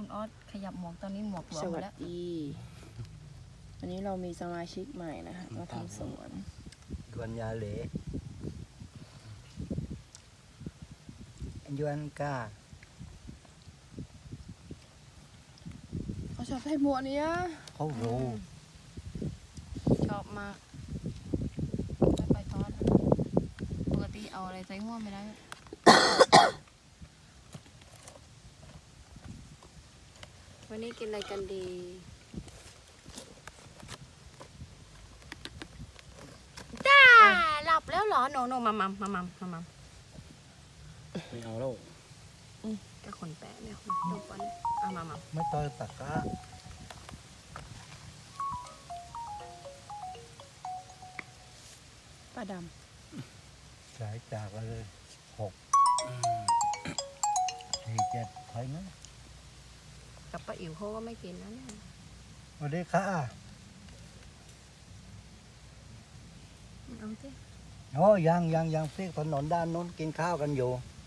คุณออสขยับหมวกตอนนี้หมวกหลวสมหมวัดสแล้ว ดีวันนี้เรามีสมาชิกใหม่นะคะมาทำสวน ยวนยาเหลยวนกาเขาชอบให้หมวกเนี้ยเขารู้ชอบมากไม่ไปทอดปกติเอาอะไรใส่หัวไม่ได้ วันนี้กินอะไรกันดี จ้า หลับแล้วเหรอโนโนมามัมมามัมมามัมไม่เอาแล้วก็คนแปะเนี่ยลูกวันเอามามัมไม่ต่อยตะกะป้าดสายจากกันเลยหกสี่เจ็ดใครนะ กับป้าอิ๋วเขาก็ไม่กินนะเนี่ยสวัสดีค่ะเอาสิ โอ้ยังยังยังพลิกถนนด้านนู้นกินข้าวกันอยู่ำ